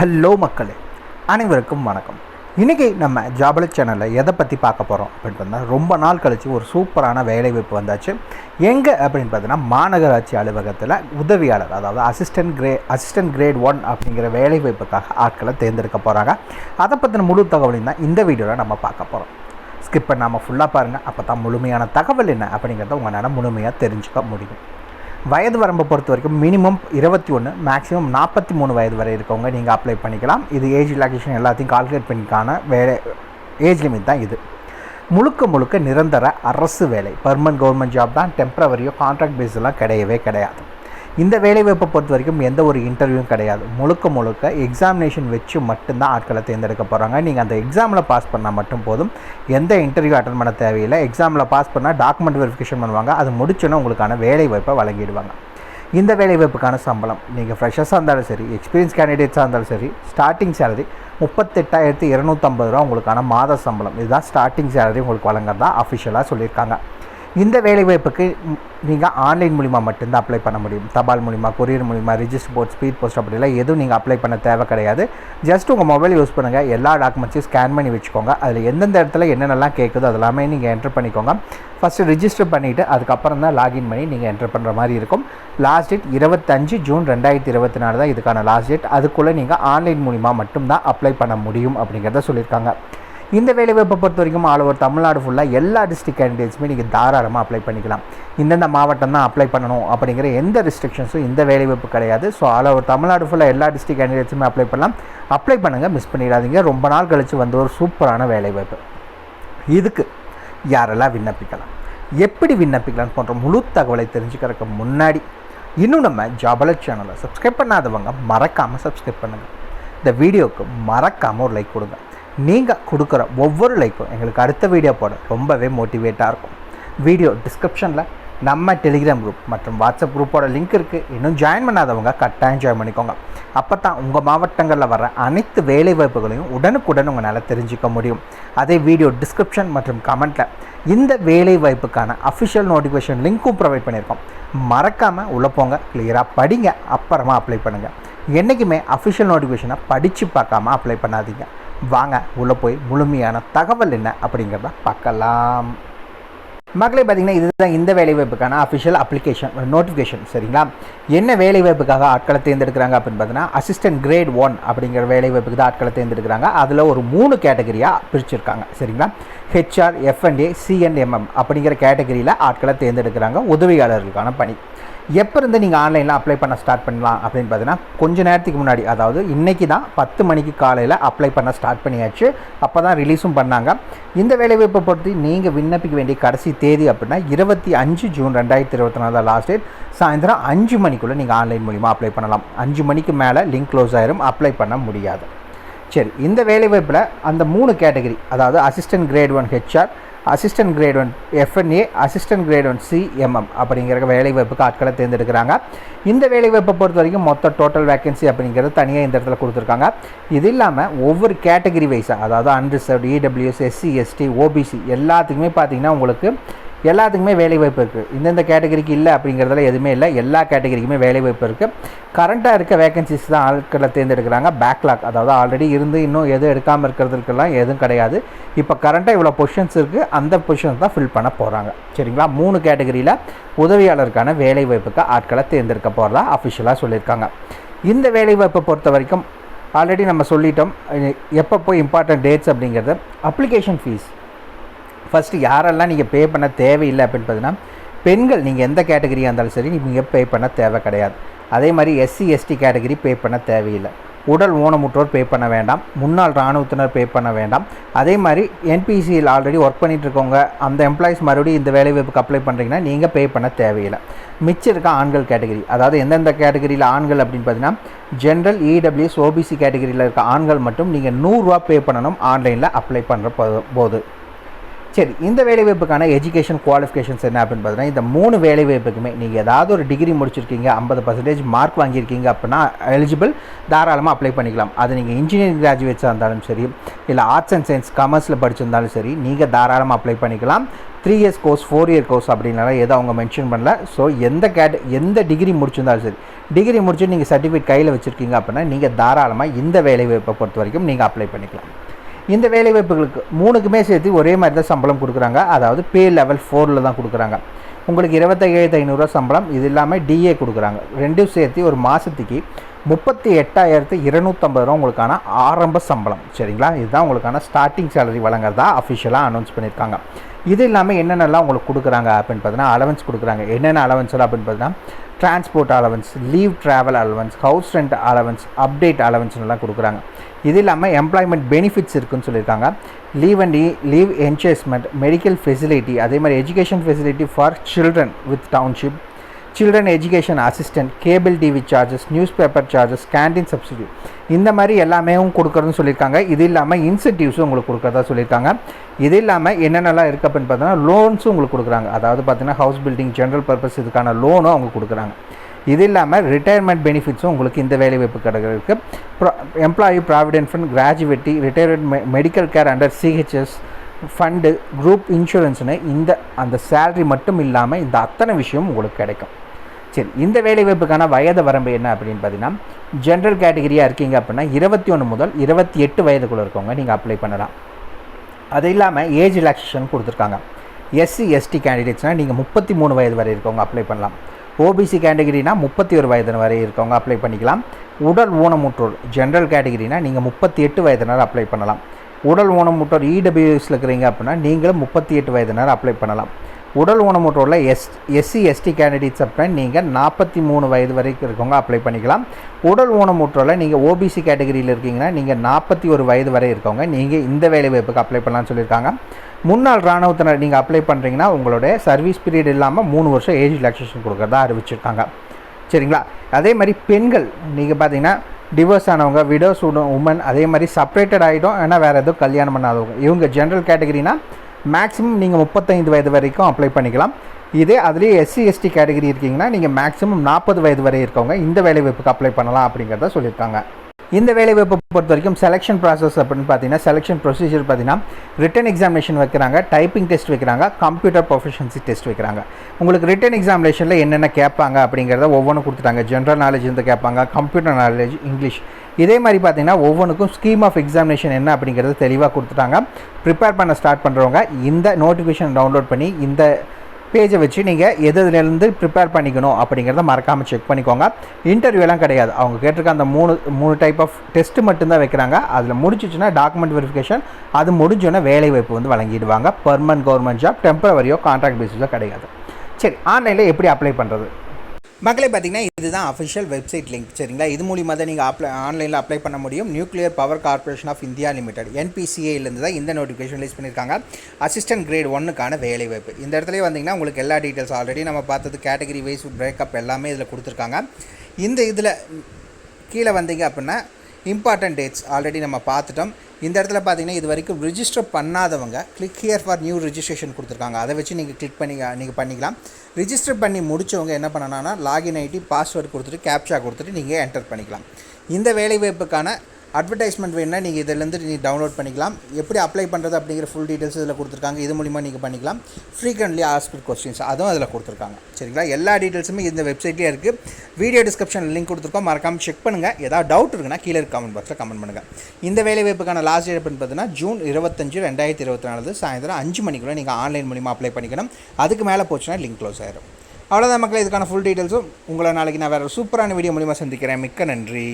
Hello மக்களே அனைவருக்கும் வணக்கம். இன்றைக்கி நம்ம ஜாபல சேனலில் எதை பற்றி பார்க்க போகிறோம் அப்படின்னு பார்த்தா ரொம்ப நாள் கழித்து ஒரு சூப்பரான வேலைவாய்ப்பு வந்தாச்சு. எங்கே அப்படின்னு பார்த்தீங்கன்னா மாநகராட்சி அலுவலகத்தில் உதவியாளர் அதாவது அசிஸ்டன்ட் கிரே அசிஸ்டன்ட் கிரேட் ஒன் அப்படிங்கிற வேலைவாய்ப்புக்காக ஆட்களை தேர்ந்தெடுக்க போகிறாங்க அதை பற்றின முழு தகவலையும் தான் இந்த வீடியோவில் நம்ம பார்க்க போகிறோம் ஸ்கிப் பண்ணாமல் ஃபுல்லாக பாருங்கள் அப்போ தான் முழுமையான தகவல் என்ன அப்படிங்கிறத உங்களால் முழுமையாக தெரிஞ்சுக்க முடியும். வயது வரம்பை பொறுத்த வரைக்கும் மினிமம் இருபத்தி ஒன்று மேக்ஸிமம் நாற்பத்தி மூணு வயது வரை இருக்கவங்க நீங்கள் அப்ளை பண்ணிக்கலாம். இது ஏஜ் ரிலாக்ஸேஷன் எல்லாத்தையும் கால்குலேட் பண்ணிக்கான வேலை ஏஜ் லிமிட் தான் இது. முழுக்க முழுக்க நிரந்தர அரசு வேலை பர்மனன்ட் கவர்மெண்ட் ஜாப் தான் டெம்ப்ரவரியோ கான்ட்ராக்ட் பேஸ்லாம் கிடையவே கிடையாது. இந்த வேலைவாய்ப்பை பொறுத்த வரைக்கும் எந்த ஒரு இன்டர்வியூவும் கிடையாது. முழுக்க முழுக்க எக்ஸாமினேஷன் வச்சு மட்டும்தான் ஆட்களை தேர்ந்தெடுக்க போகிறாங்க நீங்கள் அந்த எக்ஸாமில் பாஸ் பண்ணால் மட்டும் போதும். எந்த இன்டர்வியூ அட்டன் பண்ண தேவையில்லை. எக்ஸாமில் பாஸ் பண்ணால் டாக்குமெண்ட் வெரிஃபிகேஷன் பண்ணுவாங்க. அது முடிச்சோன்னே உங்களுக்கான வேலைவாய்ப்பை வழங்கிடுவாங்க. இந்த வேலைவாய்ப்புக்கான சம்பளம் நீங்கள் ஃப்ரெஷர்ஸாக இருந்தாலும் சரி எக்ஸ்பீரியன்ஸ் கேண்டிடேட்ஸாக இருந்தாலும் சரி ஸ்டார்டிங் சேலரி முப்பத்தெட்டாயிரத்தி இரநூத்தம்பது ரூபா உங்களுக்கான மாத சம்பளம். இதுதான் ஸ்டார்டிங் சேலரி உங்களுக்கு வழங்குறதா அஃபிஷியலாக சொல்லியிருக்காங்க. இந்த வேலைவாய்ப்புக்கு நீங்கள் ஆன்லைன் மூலிமா மட்டும்தான் அப்ளை பண்ண முடியும். தபால் மூலிமா கொரியர் மூலிமா ரிஜிஸ்டர் போர்ட் ஸ்பீட் போஸ்ட் அப்படிலாம் எதுவும் நீங்கள் அப்ளை பண்ண தேவை கிடையாது. ஜஸ்ட் உங்கள் மொபைல் யூஸ் பண்ணுங்கள் எல்லா டாக்குமெண்ட்ஸையும் ஸ்கேன் பண்ணி வச்சுக்கோங்க. அதில் எந்தெந்த இடத்துல என்னென்னலாம் கேட்குதோ அதெல்லாமே நீங்கள் என்ட்ரு பண்ணிக்கோங்க. ஃபஸ்ட்டு ரிஜிஸ்டர் பண்ணிவிட்டு அதுக்கப்புறம் தான் லாகின் பண்ணி நீங்கள் என்ட்ரு பண்ணுற மாதிரி இருக்கும். லாஸ்ட் டேட் இருபத்தஞ்சு ஜூன் ரெண்டாயிரத்தி இருபத்தி நாலு தான் இதுக்கான லாஸ்ட் டேட் அதுக்குள்ளே நீங்கள் ஆன்லைன் மூலிமா மட்டும்தான் அப்ளை பண்ண முடியும் அப்படிங்கிறத சொல்லியிருக்காங்க. இந்த வேலைவாய்ப்பை பொறுத்த வரைக்கும் ஆல் ஓவர் தமிழ்நாடு ஃபுல்லாக எல்லா டிஸ்ட்ரிக் கேண்டிடேட்ஸுமே நீங்கள் தாராளமாக அப்ளை பண்ணிக்கலாம். இந்தந்த மாவட்டம் தான் அப்ளை பண்ணணும் அப்படிங்கிற எந்த ரெஸ்ட்ரிக்ஷன்ஸும் இந்த வேலைவாய்ப்பு கிடையாது. ஸோ ஆல் ஓவர் தமிழ்நாடு ஃபுல்லாக எல்லா டிஸ்ட்ரிக் கேண்டிடேட்ஸுமே அப்ளை பண்ணலாம். அப்ளை பண்ணுங்கள் மிஸ் பண்ணிடாதீங்க. ரொம்ப நாள் கழித்து வந்த ஒரு சூப்பரான வேலைவாய்ப்பு இதுக்கு யாரெல்லாம் விண்ணப்பிக்கலாம்? எப்படி விண்ணப்பிக்கலாம் போன்ற முழு தகவலை தெரிஞ்சுக்கிறதுக்கு முன்னாடி இன்னும் நம்ம ஜாபலர் சேனலை சப்ஸ்கிரைப் பண்ணாதவங்க மறக்காமல் சப்ஸ்கிரைப் பண்ணுங்கள் இந்த வீடியோவுக்கு மறக்காமல் ஒரு லைக் கொடுங்க. நீங்கள் கொடுக்குற ஒவ்வொரு லைக்கும் எங்களுக்கு அடுத்த வீடியோ போட ரொம்பவே மோட்டிவேட்டாக இருக்கும். வீடியோ டிஸ்கிரிப்ஷனில் நம்ம டெலிகிராம் குரூப் மற்றும் வாட்ஸ்அப் குரூப்போட லிங்க் இருக்குது இன்னும் ஜாயின் பண்ணாதவங்க கட்டாயம் ஜாயின் பண்ணிக்கோங்க. அப்போ தான் உங்கள் மாவட்டங்களில் வர அனைத்து வேலை வாய்ப்புகளையும் உடனுக்குடன் உங்களால் தெரிஞ்சுக்க முடியும். அதே வீடியோ டிஸ்கிரிப்ஷன் மற்றும் கமெண்ட்டில் இந்த வேலை வாய்ப்புக்கான அஃபிஷியல் நோட்டிஃபிகேஷன் லிங்க்கும் ப்ரொவைட் பண்ணியிருக்கோம். மறக்காமல் உள்ளே போங்க கிளியராக படிங்க அப்புறமா அப்ளை பண்ணுங்கள் என்றைக்குமே அஃபிஷியல் நோட்டிஃபிகேஷனை படித்து பார்க்காம அப்ளை பண்ணாதீங்க. வாங்க உள்ளே போய் முழுமையான தகவல் என்ன அப்படிங்கிறத பார்க்கலாம். மக்களே பார்த்தீங்கன்னா இதுதான் இந்த வேலைவாய்ப்புக்கான அஃபிஷியல் அப்ளிகேஷன் நோட்டிஃபிகேஷன் சரிங்களா? என்ன வேலைவாய்ப்புக்காக ஆட்களை தேர்ந்தெடுக்கிறாங்க அப்படின்னு பார்த்தீங்கன்னா அசிஸ்டன்ட் கிரேட் ஒன் அப்படிங்கிற வேலைவாய்ப்புக்கு தான் ஆட்களை தேர்ந்தெடுக்கிறாங்க. அதில் ஒரு மூணு கேட்டகரியாக பிரிச்சிருக்காங்க சரிங்களா? ஹெச்ஆர் எஃப்என்ஏ சிஎன்எம்எம் அப்படிங்கிற கேட்டகரியில் ஆட்களை தேர்ந்தெடுக்கிறாங்க உதவியாளர்களுக்கான பணி. எப்போ இருந்து நீங்கள் ஆன்லைனில் அப்ளை பண்ண ஸ்டார்ட் பண்ணலாம் அப்படின்னு பார்த்தீங்கன்னா கொஞ்ச நேரத்துக்கு முன்னாடி அதாவது இன்றைக்கி தான் பத்து மணிக்கு காலையில் அப்ளை பண்ண ஸ்டார்ட் பண்ணியாச்சு. அப்போ தான் ரிலீஸும் பண்ணாங்க. இந்த வேலைவாய்ப்பை பொறுத்து நீங்கள் விண்ணப்பிக்க வேண்டிய கடைசி தேதி அப்படின்னா இருபத்தி அஞ்சு ஜூன் ரெண்டாயிரத்தி இருபத்தி நாலு லாஸ்ட் டேட் சாயந்தரம் அஞ்சு மணிக்குள்ளே நீங்கள் ஆன்லைன் மூலிமா அப்ளை பண்ணலாம். அஞ்சு மணிக்கு மேலே லிங்க் க்ளோஸ் ஆயிரும் அப்ளை பண்ண முடியாது. சரி இந்த வேலைவாய்ப்பில் அந்த மூணு கேட்டகரி அதாவது assistant grade one HR assistant grade one FNA assistant grade one CMM அப்படிங்கிற வேலைவாய்ப்புக்கு ஆட்களை தேர்ந்தெடுக்கிறாங்க. இந்த வேலைவாய்ப்பை பொறுத்த வரைக்கும் மொத்த டோட்டல் வேகன்சி அப்படிங்கிறது தனியாக இந்த இடத்துல கொடுத்துருக்காங்க. இது இல்லாமல் ஒவ்வொரு கேட்டகரி வைஸாக அதாவது unreserved EWS SC ST OBC எல்லாத்துக்குமே பார்த்தீங்கன்னா உங்களுக்கு எல்லாத்துக்குமே வேலைவாய்ப்பு இருக்குது இந்தந்த கேட்டகரிக்கு இல்லை அப்படிங்கிறதுல எதுவுமே இல்லை. எல்லா கேட்டகரிக்குமே வேலைவாய்ப்பு இருக்குது கரண்ட்டாக இருக்க வேகன்சிஸ் தான் ஆட்களை தேர்ந்தெடுக்கிறாங்க. பேக்லாக் அதாவது ஆல்ரெடி இருந்து இன்னும் எதுவும் எடுக்காமல் இருக்கிறதுக்கெல்லாம் எதுவும் கிடையாது. இப்போ கரண்ட்டாக இவ்வளோ பொசிஷன்ஸ் இருக்குது அந்த பொசிஷன்ஸ் தான் ஃபில் பண்ண போகிறாங்க சரிங்களா? மூணு கேட்டகரியில் உதவியாளருக்கான வேலைவாய்ப்புக்கு ஆட்களை தேர்ந்தெடுக்க போகிறதா அஃபிஷியலாக சொல்லியிருக்காங்க. இந்த வேலைவாய்ப்பை பொறுத்த வரைக்கும் ஆல்ரெடி நம்ம சொல்லிட்டோம். எப்போ போய் இம்பார்ட்டன்ட் டேட்ஸ் அப்படிங்கிறது? அப்ளிகேஷன் ஃபீஸ் ஃபஸ்ட்டு யாரெல்லாம் நீங்கள் பே பண்ண தேவையில்லை அப்படின்னு பார்த்தீங்கன்னா பெண்கள் நீங்கள் எந்த கேட்டகரியாக இருந்தாலும் சரி நீங்கள் பே பண்ண தேவை கிடையாது. அதே மாதிரி எஸ்சி எஸ்டி கேட்டகரி பே பண்ண தேவையில்லை. உடல் ஊனமுற்றோர் பே பண்ண வேண்டாம். முன்னாள் இராணுவத்தினர் பே பண்ண வேண்டாம். அதே மாதிரி என்பிசியில் ஆல்ரெடி ஒர்க் பண்ணிகிட்டு இருக்கவங்க அந்த எம்ப்ளாயிஸ் மறுபடியும் இந்த வேலைவாய்ப்புக்கு அப்ளை பண்ணுறீங்கன்னா நீங்கள் பே பண்ண தேவையில்லை. மிச்சம் இருக்க ஆண்கள் கேட்டகரி அதாவது எந்தெந்த கேட்டகரியில் ஆண்கள் அப்படின்னு பார்த்தீங்கன்னா ஜென்ரல் இடபிள்யூஎஸ் ஓபிசி கேட்டகரியில் இருக்க ஆண்கள் மட்டும் நீங்கள் நூறுரூவா பே பண்ணணும் ஆன்லைனில் அப்ளை பண்ணுற போது. சரி இந்த வேலைவாய்ப்புக்கான எஜுகேஷன் குவாலிஃபிகேஷன்ஸ் என்ன அப்படின்னு பார்த்தீங்கன்னா இந்த மூணு வேலைவாய்ப்புக்குமே நீங்கள் ஏதாவது ஒரு டிகிரி முடிச்சிருக்கீங்க ஐம்பது பர்சன்டேஜ் மார்க் வாங்கியிருக்கீங்க அப்படின்னா எலிஜிபிள் தாராளமாக அப்ளை பண்ணிக்கலாம். அது நீங்கள் இன்ஜினியரிங் கிராஜுவேட்ஸாக இருந்தாலும் சரி இல்லை ஆர்ட்ஸ் அண்ட் சயின்ஸ் கமர்ஸில் படிச்சிருந்தாலும் சரி நீங்கள் தாராளமாக அப்ளை பண்ணிக்கலாம். Three years course four year course அப்படின்னால எதுவும் அவங்க மென்ஷன் பண்ணல. ஸோ எந்த கேட் எந்த டிகிரி முடிச்சிருந்தாலும் சரி டிகிரி முடிச்சு நீங்கள் சர்டிஃபிகேட் கையில் வச்சுருக்கீங்க அப்படின்னா நீங்கள் தாராளமாக இந்த வேலைவாய்ப்பை பொறுத்த வரைக்கும் நீங்கள் அப்ளை பண்ணிக்கலாம். இந்த வேலைவாய்ப்புகளுக்கு மூணுக்குமே சேர்த்து ஒரே மாதிரி தான் சம்பளம் கொடுக்குறாங்க. அதாவது பே லெவல் ஃபோரில் தான் கொடுக்குறாங்க. உங்களுக்கு இருபத்தையாயிரத்து ஐநூறுரூவா சம்பளம் இது இல்லாமல் டிஏ கொடுக்குறாங்க. ரெண்டும் சேர்த்து ஒரு மாதத்துக்கு முப்பத்தி எட்டாயிரத்து இருநூற்றம்பது ரூபா உங்களுக்கான ஆரம்ப சம்பளம். சரிங்களா? இதுதான் உங்களுக்கான ஸ்டார்டிங் சேலரி வழங்குறதா அஃபிஷியலாக அனௌன்ஸ் பண்ணியிருக்காங்க. இது இல்லாமல் என்னென்னலாம் உங்களுக்கு கொடுக்குறாங்க அப்படின்னு பார்த்தீங்கன்னா அலவன்ஸ் கொடுக்குறாங்க. என்னென்ன அலவன்ஸ் அப்படின்னு பார்த்தீங்கன்னா transport allowance leave travel allowance house rent allowance update அலவன்ஸ்லாம் கொடுக்குறாங்க. இது இல்லாமல் எம்ப்ளாய்மெண்ட் பெனிஃபிட்ஸ் இருக்குன்னு சொல்லியிருக்காங்க. Leave and leave encashment medical facility அதே மாதிரி education facility for children with township children education assistant cable TV charges news paper charges canteen subsidy இந்த மாதிரி எல்லாமே கொடுக்குறதுன்னு சொல்லியிருக்காங்க. இது இல்லாமல் இன்சென்டிவ்ஸும் உங்களுக்கு கொடுக்குறதா சொல்லியிருக்காங்க. இது இல்லாமல் என்னென்னலாம் இருக்குது அப்படின்னு பார்த்தீங்கன்னா லோன்ஸும் உங்களுக்கு கொடுக்குறாங்க. அதாவது பார்த்தீங்கன்னா ஹவுஸ் பில்டிங் ஜென்ரல் பர்பஸ் இதுக்கான லோனும் அவங்க கொடுக்குறாங்க. இது இல்லாமல் ரிட்டையர்மெண்ட் பெனிஃபிட்ஸும் உங்களுக்கு இந்த வேலைவாய்ப்பு கிடைக்கிறதுக்கு ப்ரா employee provident fund gratuity retirement medical care under CHS fund group இன்சூரன்ஸ்னு இந்த அந்த சேலரி மட்டும் இல்லாமல் இந்த அத்தனை விஷயம் உங்களுக்கு கிடைக்கும். சரி இந்த வேலைவாய்ப்புக்கான வயது வரம்பு என்ன அப்படின்னு பார்த்தீங்கன்னா ஜென்ரல் கேட்டகரியாக இருக்கீங்க அப்படின்னா இருபத்தி ஒன்று முதல் இருபத்தி எட்டு வயதுக்குள்ளே இருக்கவங்க நீங்கள் அப்ளை பண்ணலாம். அது இல்லாமல் ஏஜ் ரிலாக்ஸேஷன் கொடுத்துருக்காங்க. எஸ்சி எஸ்டி கேண்டிடேட்ஸ்னால் நீங்கள் முப்பத்தி மூணு வயது வரை இருக்கவங்க அப்ளை பண்ணலாம். ஓபிசி கேட்டகிரினா முப்பத்தி ஒரு வயது வரை இருக்கவங்க அப்ளை பண்ணிக்கலாம். உடல் ஊனமுற்றோர் ஜென்ரல் கேட்டகிரினா நீங்கள் முப்பத்தி எட்டு வயதினர் அப்ளை பண்ணலாம். உடல் ஊனமுற்றோர் இடபிள்யூஎஸில் இருக்கிறீங்க அப்படின்னா நீங்களும் முப்பத்தி எட்டு வயதினர் அப்ளை பண்ணலாம். உடல் ஊனமுற்றோரில் எஸ் எஸ்சி எஸ்டி கேண்டிடேட்ஸ் அப்படின்னா நீங்கள் நாற்பத்தி மூணு வயது வரைக்கும் இருக்கவங்க அப்ளை பண்ணிக்கலாம். உடல் ஊனமுற்றோரில் நீங்கள் ஓபிசி கேட்டகரியில் இருக்கீங்கன்னா நீங்கள் நாற்பத்தி ஒரு வயது வரை இருக்கவங்க நீங்கள் இந்த வேலைவாய்ப்புக்கு அப்ளை பண்ணலாம்னு சொல்லியிருக்காங்க. முன்னாள் இராணுவத்தினர் நீங்கள் அப்ளை பண்ணுறீங்கன்னா உங்களுடைய சர்வீஸ் பீரியட் இல்லாமல் மூணு வருஷம் ஏஜ் ரிலாக்ஸேஷன் கொடுக்குறதா அறிவிச்சிருக்காங்க. சரிங்களா? அதே மாதிரி பெண்கள் நீங்கள் பார்த்தீங்கன்னா டிவோர்ஸ் ஆனவங்க விடோஸ் உமன் அதே மாதிரி செப்பரேட்டட் ஆகிடும் ஏன்னா வேறு எதுவும் கல்யாணம் பண்ணாதவங்க. இவங்க ஜென்ரல் கேட்டகரினா மேக்ஸிமம் நீங்கள் முப்பத்தைந்து வயது வரைக்கும் அப்ளை பண்ணிக்கலாம். இதே அதுலேயே எஸ்சி எஸ்டி கேட்டகரி இருக்கீங்கன்னா நீங்கள் மேக்ஸிமம் நாற்பது வயது வரை இருக்கவங்க இந்த வேலைவாய்ப்புக்கு அப்ளை பண்ணலாம் அப்படிங்கிறத சொல்லியிருக்காங்க. இந்த வேலைவாய்ப்பை பொறுத்த வரைக்கும் செலெக்ஷன் ப்ராசஸ் அப்படின்னு பார்த்தீங்கன்னா செலெக்ஷன் ப்ரொசீஜர் பார்த்தீங்கன்னா ரிட்டன் எக்ஸாமினேஷன் வைக்கிறாங்க டைப்பிங் டெஸ்ட் வைக்கிறாங்க கம்ப்யூட்டர் ப்ரொஃபஷன்சி டெஸ்ட் வைக்கிறாங்க. உங்களுக்கு ரிட்டன் எக்ஸாமினேஷனில் என்னென்ன கேட்பாங்க அப்படிங்கிறத ஒவ்வொன்றும் கொடுத்துட்டாங்க. ஜென்ரல் நாலேஜ் இருந்து கேட்பாங்க கம்ப்யூட்டர் நாலேஜ் இங்கிலீஷ் இதே மாதிரி பார்த்தீங்கன்னா ஒவ்வொன்றுக்கும் ஸ்கீம் ஆஃப் எக்ஸாமினேஷன் என்ன அப்படிங்கிறது தெளிவாக கொடுத்துட்டாங்க. ப்ரிப்பேர் பண்ண ஸ்டார்ட் பண்ணுறவங்க இந்த நோட்டிஃபிகேஷன் டவுன்லோட் பண்ணி இந்த பேஜை வச்சு நீங்கள் எதுலேருந்து ப்ரிப்பேர் பண்ணிக்கணும் அப்படிங்கிறத மறக்காமல் செக் பண்ணிக்கோங்க. இன்டர்வியூலாம் கிடையாது. அவங்க கேட்டிருக்க அந்த மூணு மூணு டைப் ஆஃப் டெஸ்ட்டு மட்டும்தான் வைக்கிறாங்க. அதில் முடிச்சிச்சுன்னா டாக்குமெண்ட் வெரிஃபிகேஷன் அது முடிஞ்சோன்னா வேலை வாய்ப்பு வந்து வழங்கிடுவாங்க. பர்மனன்ட் கவர்மெண்ட் ஜாப் டெம்பரவரியோ கான்ட்ராக்ட் பேசிஸோ கிடையாது. சரி ஆன்லைனில் எப்படி அப்ளை பண்ணுறது மக்களே பார்த்தீங்கன்னா இதுதான் அஃபிஷியல் வெப்சைட் லிங்க் சரிங்களா? இது மூலிமா தான் நீங்கள் அப்ளை ஆன்லைனில் அப்ளை பண்ண முடியும். Nuclear power corporation of India limited என்பிசிஏலேருந்து தான் இந்த நோட்டிஃபிகேஷன் ரிலீஸ் பண்ணியிருக்காங்க அசிஸ்டன்ட் கிரேட் ஒன்னுக்கான வேலை வாய்ப்பு இந்த இடத்துல வந்தீங்கன்னா உங்களுக்கு எல்லா டீட்டெயில்ஸ் ஆல்ரெடி நம்ம பார்த்தது கேட்டகரி வைஸ் பிரேக்கப் எல்லாமே இதில் கொடுத்துருக்காங்க. இந்த இதில் கீழே வந்தீங்க அப்படின்னா இம்பார்ட்டன்ட் டேட்ஸ் ஆல்ரெடி நம்ம பார்த்துட்டோம். இந்த இடத்துல பார்த்தீங்கன்னா இது வரைக்கும் ரிஜிஸ்டர் பண்ணாதவங்க click here for new registration கொடுத்துருக்காங்க. அதை வச்சு நீங்கள் கிளிக் பண்ணி நீங்கள் பண்ணிக்கலாம். ரிஜிஸ்டர் பண்ணி முடித்தவங்க என்ன பண்ணணும்னா லாகின் ஐடி பாஸ்வேர்டு கொடுத்துட்டு கேப்ஷா கொடுத்துட்டு நீங்கள் என்டர் பண்ணிக்கலாம். இந்த வேலைவாய்ப்புக்கான அட்வர்டைஸ்மெண்ட் வேணுன்னா நீங்கள் இதிலேருந்து நீங்கள் டவுன்லோட் பண்ணிக்கலாம். எப்படி அப்ளை பண்ணுறது அப்படிங்கிற ஃபுல் டீட்டெயில்ஸ் இதில் கொடுத்துருக்காங்க. இது மூலிமா நீங்கள் பண்ணிக்கலாம். ஃப்ரீக்வெண்ட்லி ஆஸ்கிட் கொஸ்டின்ஸ் அதுவும் அதில் கொடுத்துருக்காங்க. சரிங்களா? எல்லா டீட்டெயில்ஸுமே இந்த வெப்சைட்லேயே இருக்குது வீடியோ டிஸ்கிரிப்ஷனில் லிங்க் கொடுத்துருக்கோம். மறக்காமல் செக் பண்ணுங்கள் ஏதாவது டவுட் இருக்குன்னா கீழே இருக்க கமெண்ட் பாக்ஸில் கமெண்ட் பண்ணுங்கள் இந்த வேலைவாய்ப்புக்கான லாஸ்ட் டேட் பார்த்தீங்கன்னா ஜூன் இருபத்தஞ்சு ரெண்டாயிரத்தி இருபத்தி நாலு சாயந்தரம் அஞ்சு மணிக்குள்ளே நீங்கள் ஆன்லைன் மூலிமா அப்ளை பண்ணிக்கணும். அதுக்கு மேலே போச்சுன்னா லிங்க் க்ளோஸ் ஆயிடும் அவ்வளோதான் மக்களே இதுக்கான ஃபுல் டீட்டெயில்ஸும் உங்களை நாளைக்கு நான் வேறு சூப்பரான வீடியோ மூலிமா சந்திக்கிறேன். மிக்க நன்றி.